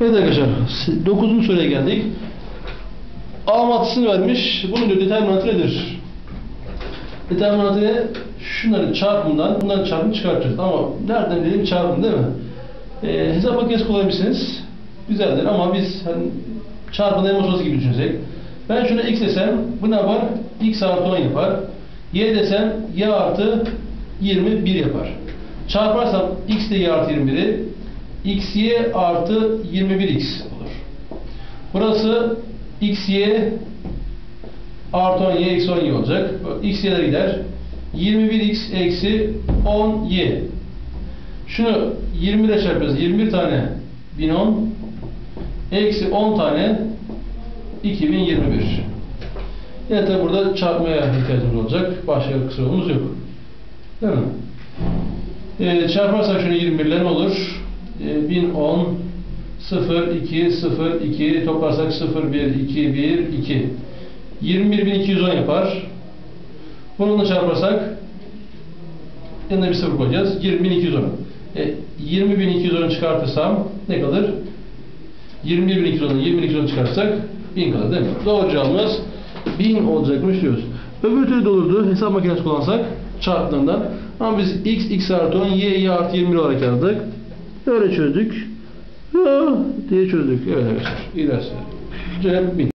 Evet arkadaşlar 9. soruya geldik. A maddesini vermiş. Bunun diyor determinantı nedir? Determinantı ne? Şunların çarpımından bunların çarpımını çıkartacağız. Ama nereden dedim çarpım değil mi? Ee, hesap makinesi kullanabilirsiniz. Güzeldir ama biz hani çarpımın en olması gibi düşünsek. Ben şuna x desem bu ne yapar? x artı 10 yapar. y desem y artı 21 yapar. Çarparsam x ile y artı 21'i xy artı 21x olur. Burası xy artı 10y eksi 10y olacak. xy'ler gider. 21x eksi 10y. Şunu 20 ile çarpıyoruz. 21 tane 1010 eksi 10 tane 2021. Yine tabi burada çarpmaya ihtiyacımız olacak. Başka kısmımız yok. Değil mi? Ee, çarparsak şunu 21'ler olur? Ee, 1010 0 2 0 2 toplarsak 0 1 2 1 2 21210 yapar. Bununla çarparsak yanına bir sıfır koyacağız. 20210. E, 20210'u çıkartırsam ne kalır? 21210'u 21210 çıkartsak 1000 kalır değil mi? Doğru cevabımız 1000 olacakmış diyoruz. Öbür türlü de olurdu. Hesap makinesi kullansak çarptığından. Ama biz x, x artı 10, y, y artı 21 olarak yazdık. Öyle çözdük. Ha, diye çözdük. Evet dersler. Cevap 1000.